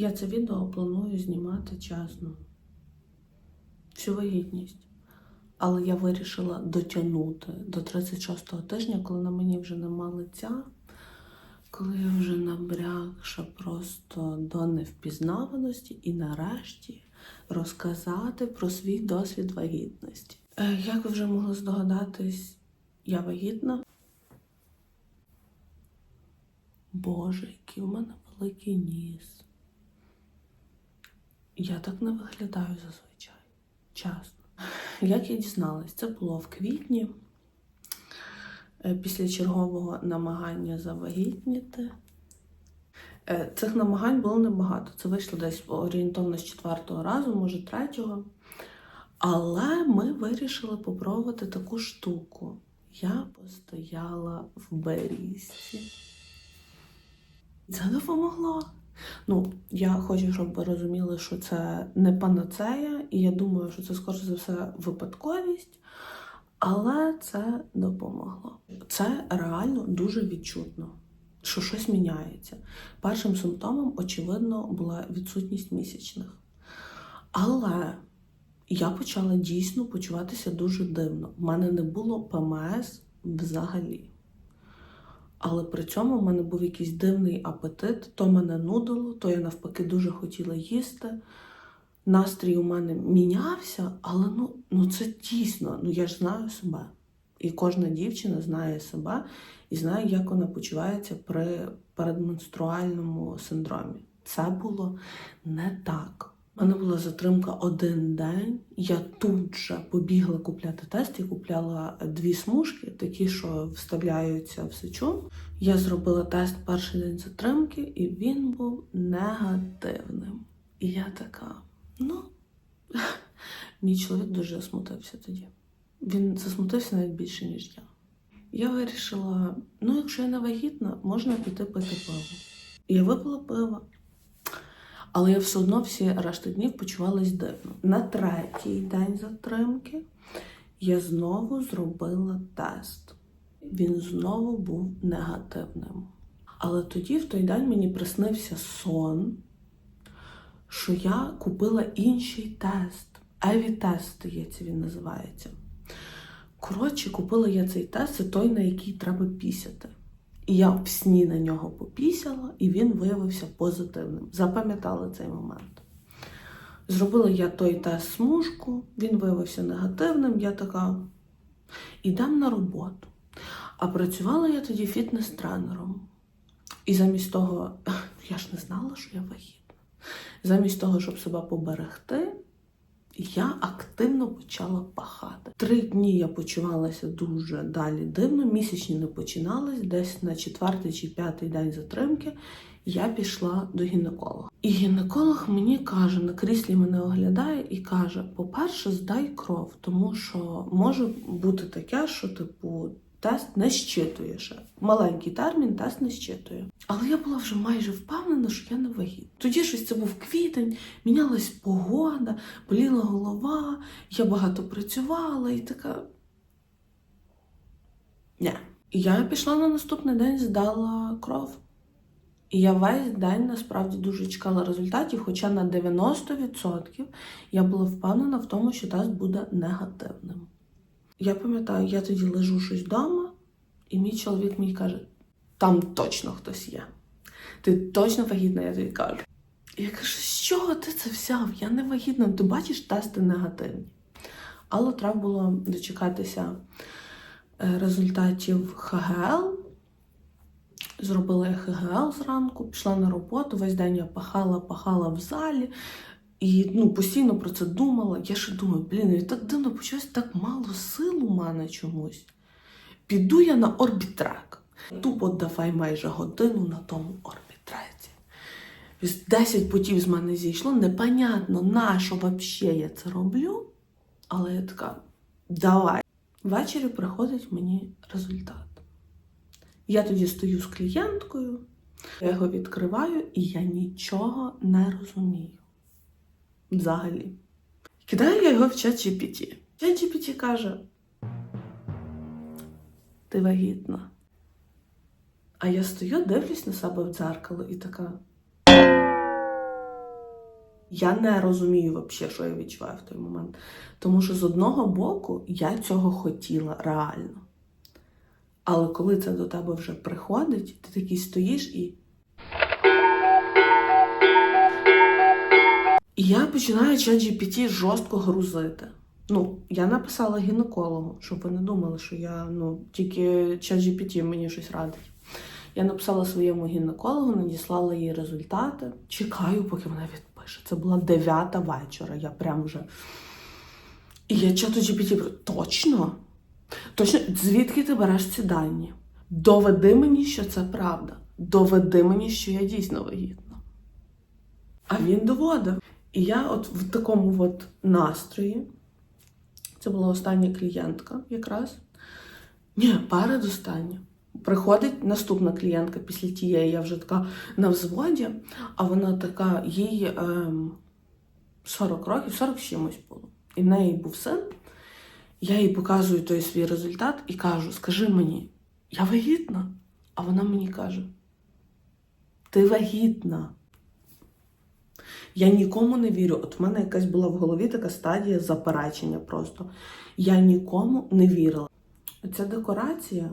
Я це відео планую знімати чесно. Всю вагітність. Але я вирішила дотягнути до 36-го тижня, коли на мені вже нема лиця, коли я вже набрякша просто до невпізнаваності і нарешті розказати про свій досвід вагітності. Е, Як ви вже могли здогадатись, я вагітна. Боже, який в мене великий ніс. Я так не виглядаю зазвичай. Чесно. Як я дізналась, це було в квітні, е, після чергового намагання завагітніти. Е, Цих намагань було небагато. Це вийшло десь орієнтовно з четвертого разу, може третього. Але ми вирішили попробувати таку штуку. Я постояла в берізці. Це допомогло. Ну, я хочу, щоб ви розуміли, що це не панацея, і я думаю, що це скоріше за все випадковість, але це допомогло. Це реально дуже відчутно, що щось міняється. Першим симптомом, очевидно, була відсутність місячних. Але я почала дійсно почуватися дуже дивно. У мене не було ПМС взагалі. Але при цьому в мене був якийсь дивний апетит, то мене нудило, то я навпаки дуже хотіла їсти. Настрій у мене мінявся, але ну, ну це дійсно, ну я ж знаю себе. І кожна дівчина знає себе і знає, як вона почувається при передменструальному синдромі. Це було не так. У мене була затримка один день. Я тут же побігла купляти тест і купляла дві смужки, такі, що вставляються в сечу. Я зробила тест перший день затримки, і він був негативним. І я така, ну, мій чоловік дуже засмутився тоді. Він засмутився навіть більше, ніж я. Я вирішила: ну, якщо я не вагітна, можна піти пити пиво. І я випила пиво. Але я все одно всі решти днів почувалась дивно. На третій день затримки я знову зробила тест. Він знову був негативним. Але тоді, в той день, мені приснився сон, що я купила інший тест. Еві-тест, здається, він називається. Коротше, купила я цей тест, це той, на який треба пісяти. І я в сні на нього попісяла, і він виявився позитивним. Запам'ятали цей момент. Зробила я той тест смужку, він виявився негативним. Я така, ідемо на роботу. А працювала я тоді фітнес-тренером. І замість того, я ж не знала, що я вагітна. Замість того, щоб себе поберегти, я активно почала пахати. Три дні я почувалася дуже далі дивно, місячні не починались, десь на четвертий чи п'ятий день затримки я пішла до гінеколога. І гінеколог мені каже, на кріслі мене оглядає і каже: по-перше, здай кров, тому що може бути таке, що типу. Тест не щитує ще. Маленький термін тест не щитує. Але я була вже майже впевнена, що я не вагітна. Тоді щось це був квітень, мінялась погода, боліла голова, я багато працювала і така. Ні. Я пішла на наступний день, здала кров. І я весь день насправді дуже чекала результатів, хоча на 90% я була впевнена в тому, що тест буде негативним. Я пам'ятаю, я тоді лежу щось вдома, і мій чоловік мені каже: там точно хтось є. Ти точно вагітна, я тобі кажу. І я кажу, з чого ти це взяв? Я не вагітна, ти бачиш тести негативні. Але треба було дочекатися е, результатів ХГЛ. Зробила я ХГЛ зранку, пішла на роботу, весь день я пахала, пахала в залі. І ну, постійно про це думала. Я ще думаю, блін, я так дивно почалось так мало сил у мене чомусь. Піду я на орбітрек. Тупо давай майже годину на тому орбітреці. Ось 10 путів з мене зійшло. Непонятно, на що взагалі я це роблю. Але я така, давай. Ввечері приходить мені результат. Я тоді стою з клієнткою, я його відкриваю, і я нічого не розумію. Взагалі. Кидаю я його в чат GPT. Чат каже: Ти вагітна. А я стою, дивлюсь на себе в дзеркало і така. Я не розумію взагалі, що я відчуваю в той момент. Тому що з одного боку я цього хотіла реально. Але коли це до тебе вже приходить, ти такий стоїш і. І я починаю ChatGPT жорстко грузити. Ну, я написала гінекологу, щоб ви не думали, що я ну, тільки ChatGPT мені щось радить. Я написала своєму гінекологу, надіслала їй результати. Чекаю, поки вона відпише. Це була 9 вечора. Я прям вже. І я чату GPT, точно? Точно, звідки ти береш ці дані? Доведи мені, що це правда. Доведи мені, що я дійсно вагітна. А він доводив. І я от в такому от настрої. Це була остання клієнтка якраз. Ні, передостання. Приходить наступна клієнтка після тієї, я вже така на взводі, а вона така, їй ем, 40 років, 40 з чимось було. І в неї був син. Я їй показую той свій результат і кажу: скажи мені, я вагітна? А вона мені каже: Ти вагітна. Я нікому не вірю. От в мене якась була в голові така стадія заперечення просто. Я нікому не вірила. Оця декорація,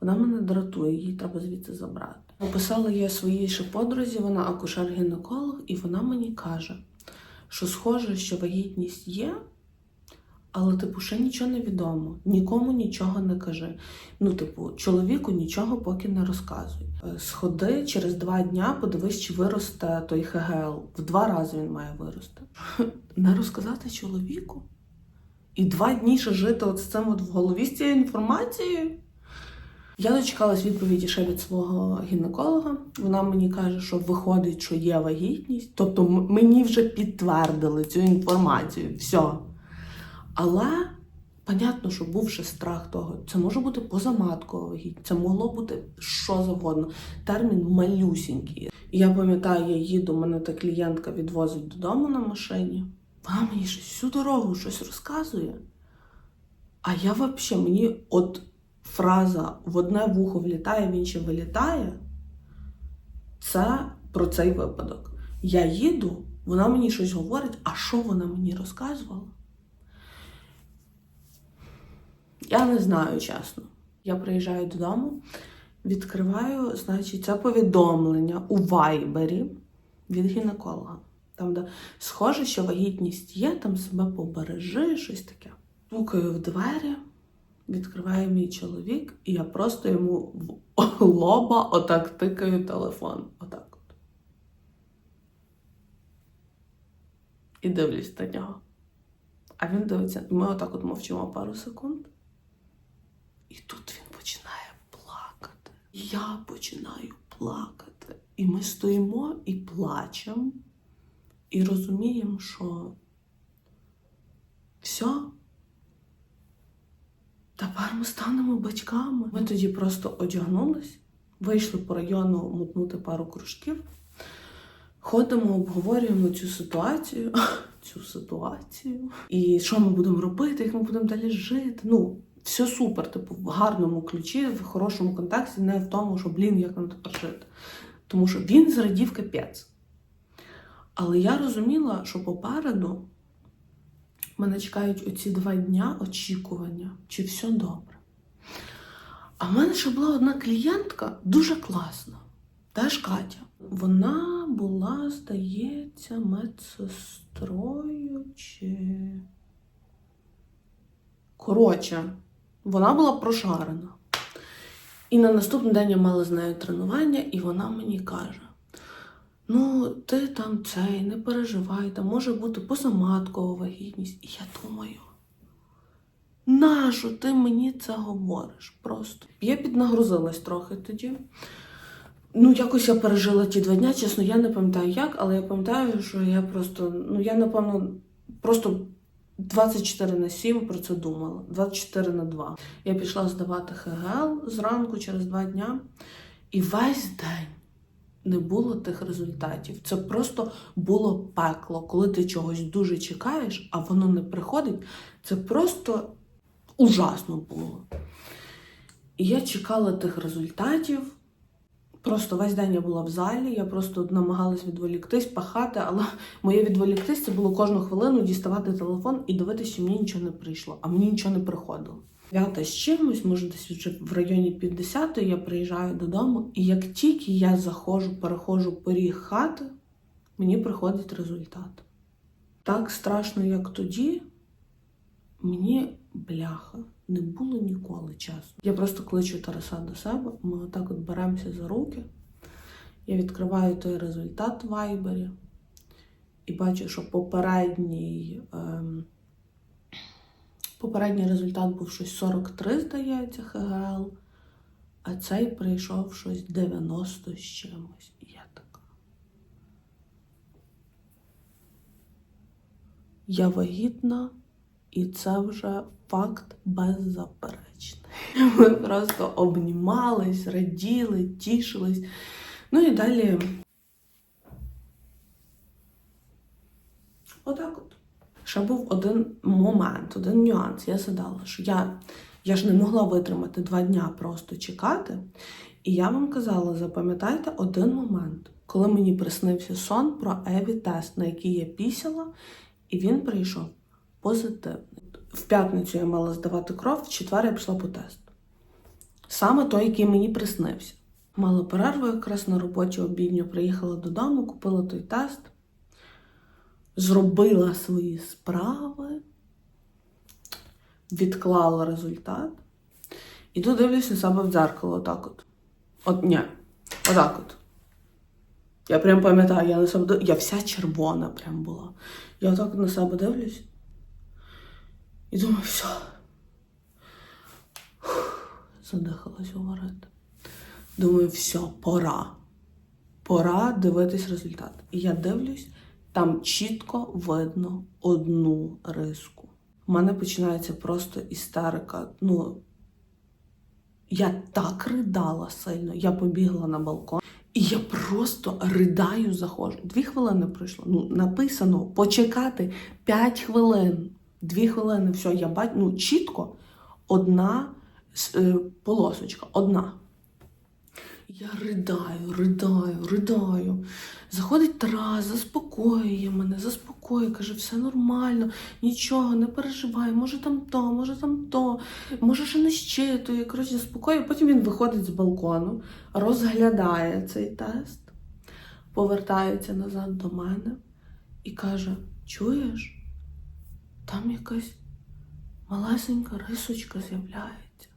вона мене дратує, її треба звідси забрати. Написала я своїй ще подрузі, вона акушер-гінеколог, і вона мені каже, що схоже, що вагітність є, але, типу, ще нічого не відомо. Нікому нічого не кажи. Ну, типу, чоловіку нічого поки не розказуй. Е, Сходи через два дня, подивись, чи виросте той ХГЛ. В два рази він має вирости. Не розказати чоловіку? І два дні ще жити от з цим от в голові з цією інформацією. Я дочекалась відповіді ще від свого гінеколога. Вона мені каже, що виходить, що є вагітність. Тобто мені вже підтвердили цю інформацію. Все. Але понятно, що був ще страх того. Це може бути позаматкова вагітність, це могло бути що завгодно. Термін малюсінький. Я пам'ятаю, я їду, мене та клієнтка відвозить додому на машині. Вона мені щось всю дорогу щось розказує. А я взагалі мені от фраза в одне вухо влітає, в інше вилітає. Це про цей випадок. Я їду, вона мені щось говорить, а що вона мені розказувала? Я не знаю, чесно. Я приїжджаю додому, відкриваю, значить, це повідомлення у вайбері від гінеколога. Там, де схоже, що вагітність є, там себе побережи, щось таке. Пукаю в двері, відкриває мій чоловік, і я просто йому в лоба отак тикаю телефон. Отак от. І дивлюсь на нього. А він дивиться, ми отак от мовчимо пару секунд. І тут він починає плакати. Я починаю плакати. І ми стоїмо і плачемо, і розуміємо, що все. Тепер ми станемо батьками. Ми тоді просто одягнулись, вийшли по району мутнути пару кружків. Ходимо, обговорюємо цю ситуацію, цю ситуацію. І що ми будемо робити, як ми будемо далі жити. Ну, все супер, типу, в гарному ключі, в хорошому контексті, не в тому, що, блін, як нам тепер жити. Тому що він зрадів капець. Але я розуміла, що попереду мене чекають оці два дня очікування, чи все добре. А в мене ще була одна клієнтка дуже класна, теж Катя. Вона була, здається, медсестрою чи. Коротше, вона була прошарена. І на наступний день я мала з нею тренування, і вона мені каже: Ну, ти там цей, не переживай, там може бути позаматкова вагітність. І я думаю, нащо ти мені це говориш? Просто. Я піднагрузилась трохи тоді. Ну, якось я пережила ті два дня, чесно, я не пам'ятаю як, але я пам'ятаю, що я просто, ну, я, напевно, просто 24 на 7 про це думала. 24 на 2. Я пішла здавати ХГЛ зранку через два дня, і весь день не було тих результатів. Це просто було пекло. Коли ти чогось дуже чекаєш, а воно не приходить, це просто ужасно було. І я чекала тих результатів Просто весь день я була в залі, я просто намагалась відволіктись, пахати, але моє відволіктись це було кожну хвилину діставати телефон і дивитися, що мені нічого не прийшло, а мені нічого не приходило. П'ята з чимось, може, десь вже в районі 50 я приїжджаю додому, і як тільки я заходжу, переходжу поріг хати, мені приходить результат. Так страшно, як тоді, мені бляха не було ніколи часу. Я просто кличу Тараса до себе, ми отак от беремося за руки. Я відкриваю той результат в Вайбері і бачу, що попередній, ем, попередній результат був щось 43, здається, ХГЛ, а цей прийшов щось 90 з чимось. І я така. Я вагітна, і це вже факт беззаперечний. Ми просто обнімались, раділи, тішились. Ну і далі. Отак от. Ще був один момент, один нюанс. Я задала, що я, я ж не могла витримати два дня просто чекати. І я вам казала, запам'ятайте один момент, коли мені приснився сон про Еві-тест, на який я пісяла, і він прийшов позитивний. В п'ятницю я мала здавати кров, в четвер я пішла по тест. Саме той, який мені приснився. Мала перерву якраз на роботі обідню, приїхала додому, купила той тест, зробила свої справи, відклала результат. Іду дивлюсь на себе в дзеркало, отак от. От ні, отак от. Я прям пам'ятаю, я на себе я вся червона прям була. Я отак от на себе дивлюсь. І думаю, все. Задихалась говорити. Думаю, все, пора. Пора дивитись результат. І я дивлюсь, там чітко видно одну риску. У мене починається просто істерика. Ну, я так ридала сильно. Я побігла на балкон. І я просто ридаю, заходжу. Дві хвилини пройшло. Ну, написано почекати 5 хвилин. Дві хвилини, все, я бачу, ну, чітко одна е, полосочка, одна. Я ридаю, ридаю, ридаю. Заходить Тарас, заспокоює мене, заспокоює, каже, все нормально, нічого, не переживай, може там то, може там то, може ще не щитує. Коротше, заспокоює. Потім він виходить з балкону, розглядає цей тест, повертається назад до мене і каже: Чуєш? Там якась малесенька рисочка з'являється.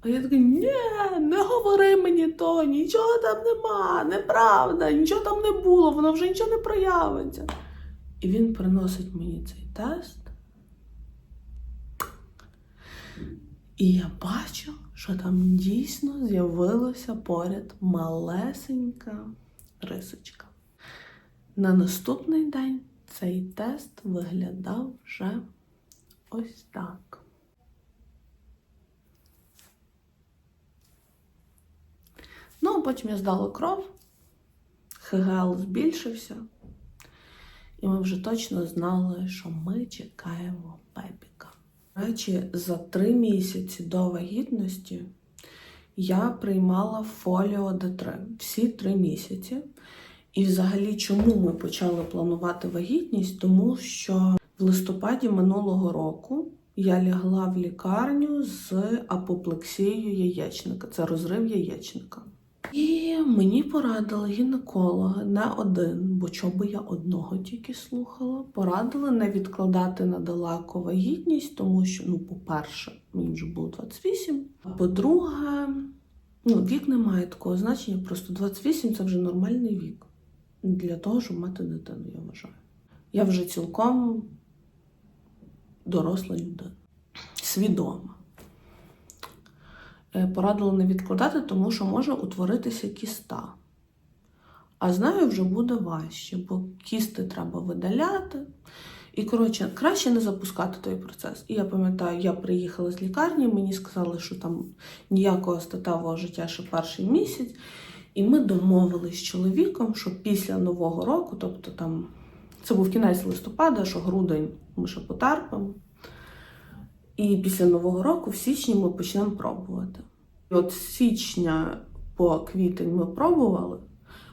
А я така, ні, не говори мені то, нічого там нема, неправда, нічого там не було, воно вже нічого не проявиться. І він приносить мені цей тест. І я бачу, що там дійсно з'явилася поряд малесенька рисочка. На наступний день цей тест виглядав вже ось так. Ну, а потім я здала кров, ХГЛ збільшився, і ми вже точно знали, що ми чекаємо бебіка. До речі, за три місяці до вагітності я приймала фоліо Д3 всі три місяці. І взагалі, чому ми почали планувати вагітність? Тому що в листопаді минулого року я лягла в лікарню з апоплексією яєчника. Це розрив яєчника. І мені порадили гінекологи не один, бо чого би я одного тільки слухала. Порадили не відкладати надалеко вагітність, тому що, ну, по-перше, мені вже було 28. А по-друге, ну, вік не має такого значення, просто 28 це вже нормальний вік для того, щоб мати дитину, я вважаю. Я вже цілком доросла людина, свідома. Е, Порадили не відкладати, тому що може утворитися кіста. А з нею вже буде важче, бо кісти треба видаляти. І, коротше, краще не запускати той процес. І я пам'ятаю, я приїхала з лікарні, мені сказали, що там ніякого статевого життя ще перший місяць. І ми домовились з чоловіком, що після Нового року, тобто там це був кінець листопада, що грудень ми ще потерпимо. І після Нового року, в січні, ми почнемо пробувати. І от з січня по квітень ми пробували.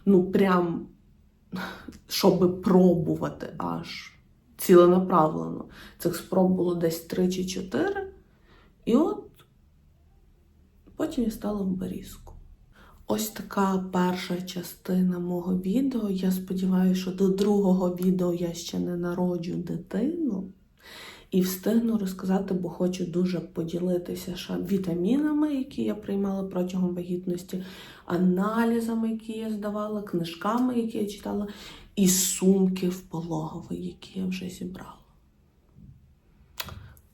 Ну, прям, щоб пробувати аж ціленаправлено. Цих спроб було десь 3 чи 4. І от потім я стала в берізку. Ось така перша частина мого відео. Я сподіваюся, що до другого відео я ще не народжу дитину. І встигну розказати, бо хочу дуже поділитися вітамінами, які я приймала протягом вагітності, аналізами, які я здавала, книжками, які я читала, і сумки в пологовий, які я вже зібрала.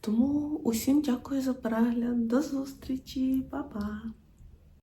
Тому усім дякую за перегляд. До зустрічі, Па-па!